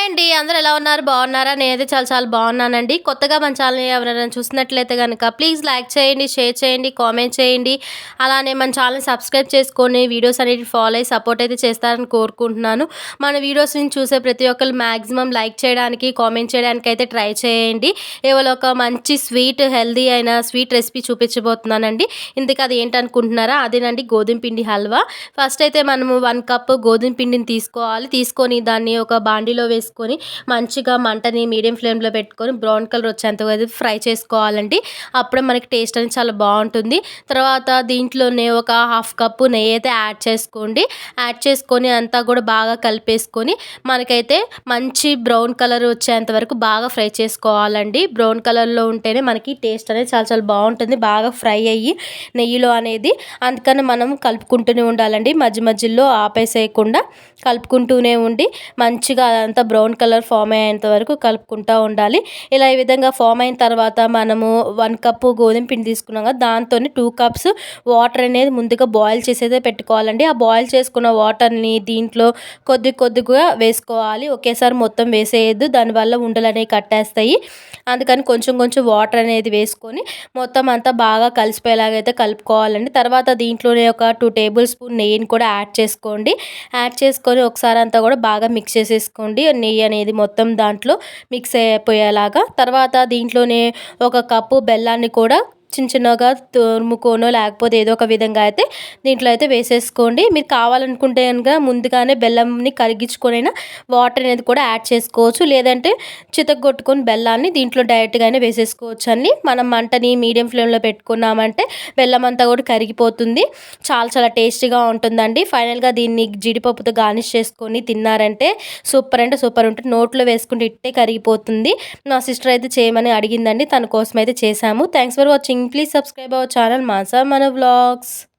Hi అండి. అందరూ ఎలా ఉన్నారు? బాగున్నారా? నేనైతే చాలా చాలా బాగున్నానండి. కొత్తగా మన ఛానల్ ఎవరైనా చూసినట్లయితే కనుక ప్లీజ్ లైక్ చేయండి షేర్ చేయండి కామెంట్ చేయండి. అలానే మన ఛానల్ సబ్స్క్రైబ్ చేసుకొని వీడియోస్ అనేవి ఫాలో అయ్యి సపోర్ట్ అయితే చేస్తారని కోరుకుంటున్నాను. మన వీడియోస్ని చూసే ప్రతి ఒక్కరు మ్యాక్సిమం లైక్ చేయడానికి కామెంట్ చేయడానికి అయితే ట్రై చేయండి. ఇవాళ ఒక మంచి స్వీట్ హెల్దీ అయిన స్వీట్ రెసిపీ చూపించబోతున్నానండి. ఇందుకు అది ఏంటనుకుంటున్నారా? అదేనండి గోధుమ పిండి హల్వా. ఫస్ట్ అయితే మనము వన్ కప్ గోధుమ పిండిని తీసుకోవాలి. తీసుకొని దాన్ని ఒక బాండీలో వేసుకొని మంచిగా మంటని మీడియం ఫ్లేమ్లో పెట్టుకొని బ్రౌన్ కలర్ వచ్చేంత ఫ్రై చేసుకోవాలండి. అప్పుడే మనకి టేస్ట్ అనేది చాలా బాగుంటుంది. తర్వాత దీంట్లోనే ఒక హాఫ్ కప్పు నెయ్యి అయితే యాడ్ చేసుకోండి. యాడ్ చేసుకొని అంతా కూడా బాగా కలిపేసుకొని మనకైతే మంచి బ్రౌన్ కలర్ వచ్చేంత వరకు బాగా ఫ్రై చేసుకోవాలండి. బ్రౌన్ కలర్లో ఉంటేనే మనకి టేస్ట్ అనేది చాలా చాలా బాగుంటుంది. బాగా ఫ్రై అయ్యి నెయ్యిలో అనేది అందుకని మనం కలుపుకుంటూనే ఉండాలండి. మధ్య మధ్యలో ఆపేసేయకుండా కలుపుకుంటూనే ఉండి మంచిగా అదంతా బ్రౌన్ కలర్ ఫామ్ అయ్యేంత వరకు కలుపుకుంటూ ఉండాలి. ఇలా ఈ విధంగా ఫామ్ అయిన తర్వాత మనము వన్ కప్పు గోధుమ పిండి తీసుకున్నాం కదా దాంతో టూ కప్స్ వాటర్ అనేది ముందుగా బాయిల్ చేసేదే పెట్టుకోవాలండి. ఆ బాయిల్ చేసుకున్న వాటర్ని దీంట్లో కొద్ది కొద్దిగా వేసుకోవాలి. ఒకేసారి మొత్తం వేసేయద్దు దానివల్ల ఉండలు అనేవి కట్టేస్తాయి. అందుకని కొంచెం కొంచెం వాటర్ అనేది వేసుకొని మొత్తం అంతా బాగా కలిసిపోయేలాగైతే కలుపుకోవాలండి. తర్వాత దీంట్లోనే ఒక టూ టేబుల్ స్పూన్ నెయ్యిని కూడా యాడ్ చేసుకోండి. యాడ్ చేసుకొని ఒకసారి అంతా కూడా బాగా మిక్స్ చేసేసుకోండి. నెయ్యి అనేది మొత్తం దాంట్లో మిక్స్ అయిపోయేలాగా. తర్వాత దీంట్లోనే ఒక కప్పు బెల్లాన్ని కూడా చిన్న చిన్నగా తురుముకోనో లేకపోతే ఏదో ఒక విధంగా అయితే దీంట్లో అయితే వేసేసుకోండి. మీరు కావాలనుకుంటే కనుక ముందుగానే బెల్లంని కరిగించుకొనైనా వాటర్ అనేది కూడా యాడ్ చేసుకోవచ్చు. లేదంటే చితగొట్టుకొని బెల్లాన్ని దీంట్లో డైరెక్ట్గానే వేసేసుకోవచ్చు అండి మనం మంటని మీడియం ఫ్లేమ్లో పెట్టుకున్నామంటే బెల్లం అంతా కూడా కరిగిపోతుంది. చాలా చాలా టేస్టీగా ఉంటుందండి. ఫైనల్గా దీన్ని జీడిపప్పుతో గార్నిష్ చేసుకొని తిన్నారంటే సూపర్ అంటే సూపర్ ఉంటుంది. నోట్లో వేసుకుంటే ఇట్టే కరిగిపోతుంది. నా సిస్టర్ అయితే చేయమని అడిగిందండి. తన కోసం అయితే చేశాము. Thanks for watching. Please subscribe our channel Mansa Mana Vlogs.